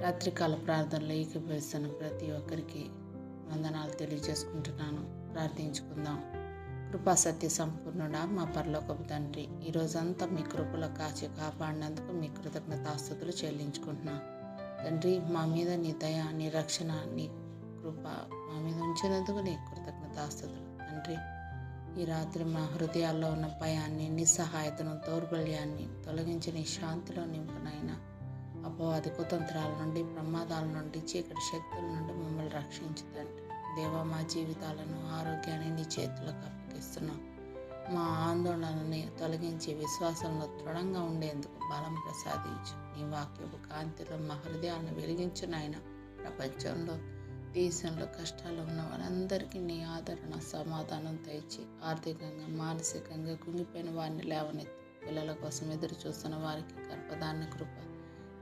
రాత్రికాల ప్రార్థనలో ఏకీభవిస్తున్న ప్రతి ఒక్కరికి వందనాలు తెలియజేసుకుంటున్నాను. ప్రార్థించుకుందాం. కృపా సత్య సంపూర్ణుడా మా పరలోకపు తండ్రి ఈ రోజంతా మీ కృపలో కాచి కాపాడినందుకు మీ కృతజ్ఞతాస్తుతులు చెల్లించుకుంటున్నాం. తండ్రి మా మీద నీ దయ నీ రక్షణ నీ కృప మా మీద ఉంచినందుకు నీ కృతజ్ఞతాస్తుతులు తండ్రి ఈ రాత్రి మా హృదయాల్లో ఉన్న భయాన్ని నిస్సహాయతను దౌర్బల్యాన్ని తొలగించి నీ శాంతిలో నింపునైనా అపవాది కుతంత్రాల నుండి ప్రమాదాల నుండి చీకటి శక్తుల నుండి మమ్మల్ని రక్షించదండి. దేవా మా జీవితాలను ఆరోగ్యాన్ని నీ చేతులకు అప్పగిస్తున్నాం. మా ఆందోళనని తొలగించి విశ్వాసంలో దృఢంగా ఉండేందుకు బలం ప్రసాదించు. నీ వాక్యపు కాంతిలో మా హృదయాలను వెలిగించు నాయన. ప్రపంచంలో దేశంలో కష్టాలు ఉన్న వారందరికీ నీ ఆదరణ సమాధానం తెచ్చి ఆర్థికంగా మానసికంగా కుంగిపోయిన వారిని లేవనెత్తి పిల్లల కోసం ఎదురు చూస్తున్న వారికి గర్భధారణ కృప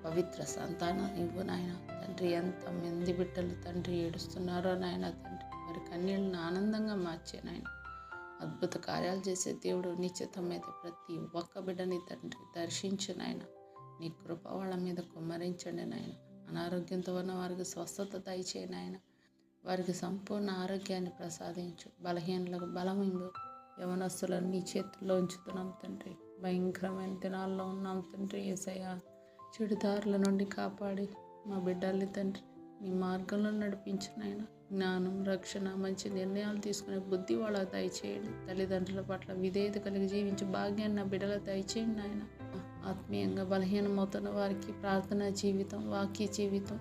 పవిత్ర సంతానం ఇవ్వు నాయన. తండ్రి ఎంత మంది బిడ్డలు తండ్రి ఏడుస్తున్నారో నాయన తండ్రి. వారి కన్నీళ్ళని ఆనందంగా మార్చే నాయన. అద్భుత కార్యాలు చేసే దేవుడు నిశ్చితమైతే ప్రతి ఒక్క బిడ్డని తండ్రి దర్శించు నాయన. నీ కృప వాళ్ళ మీద కుమ్మరించండి నాయన. అనారోగ్యంతో ఉన్న వారికి స్వస్థత దయచేయి నాయన. వారికి సంపూర్ణ ఆరోగ్యాన్ని ప్రసాదించు. బలహీనలకు బలం యవనస్తులను నీ చేతుల్లో ఉంచుతున్నాం తండ్రి. భయంకరమైన దినాల్లో ఉన్నాం తండ్రి ఏసయ్యా. చెడుదారుల నుండి కాపాడి మా బిడ్డల్ని తండ్రి నీ మార్గంలో నడిపించిన ఆయన జ్ఞానం రక్షణ మంచి నిర్ణయాలు తీసుకునే బుద్ధి వాళ్ళకి దయచేయండి. తల్లిదండ్రుల పట్ల విధేయత కలిగి జీవించే భాగ్యాన్ని నా బిడ్డలకు దయచేయండి ఆయన ఆత్మీయంగా బలహీనమవుతున్న వారికి ప్రార్థనా జీవితం వాక్య జీవితం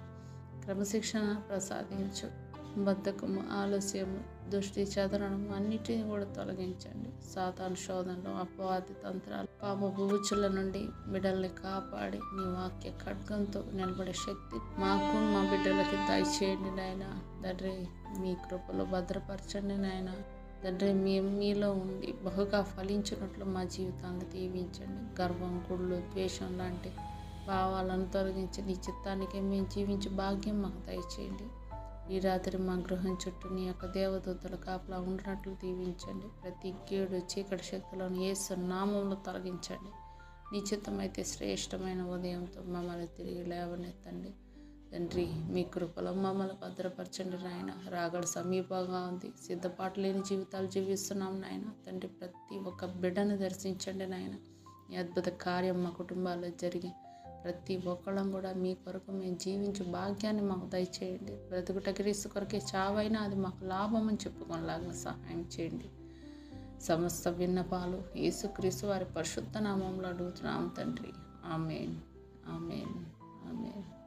క్రమశిక్షణ ప్రసాదించు. బద్ధకము ఆలస్యము దృష్టి చదరణం అన్నిటిని కూడా తొలగించండి. సాతాను శోధనలు అపవాది తంత్రాలు పాప బూచుల నుండి బిడ్డల్ని కాపాడి నీ వాక్య ఖడ్గంతో నిలబడే శక్తి మాకు మా బిడ్డలకి దయచేయండి నాయన. తండ్రి మీ కృపలో భద్రపరచండి నాయన. తండ్రి మీ మీలో ఉండి బహుగా ఫలించినట్లు మా జీవితాన్ని దీవించండి. గర్వం గుళ్ళు ద్వేషం లాంటి భావాలను తొలగించి నీ చిత్తానికి మేము జీవించే భాగ్యం మాకు దయచేయండి. ఈ రాత్రి మా గృహం చుట్టూ నీ యొక్క దేవదూతలు కాపలా ఉండినట్లు దీవించండి. ప్రతి కీడు చీకటి శక్తులను ఏసు నామంలో తొలగించండి. నిశ్చితమైతే శ్రేష్టమైన ఉదయంతో మమ్మల్ని తిరిగి లేవనెత్తండి. తండ్రి మీ కృపలో మమ్మల్ని భద్రపరచండి నాయన. రాగడ సమీపంగా ఉంది. సిద్ధపాటు లేని జీవితాలు జీవిస్తున్నాం నాయన. తండ్రి ప్రతి ఒక్క బిడ్డను దర్శించండి నాయన. ఈ అద్భుత కార్యం మా కుటుంబాల్లో జరిగి ప్రతి ఒక్కళ్ళం కూడా మీ కొరకు మేము జీవించు భాగ్యాన్ని మాకు దయచేయండి. బ్రతుకుట క్రీస్తు కొరకే చావైనా అది మాకు లాభం అని చెప్పుకోలాగా సహాయం చేయండి. సమస్త విన్నపాలు యేసుక్రీస్తు వారి పరిశుద్ధ నామంలో అడుగుతున్నాం తండ్రి. ఆమెన్. ఆమెన్. ఆమెన్.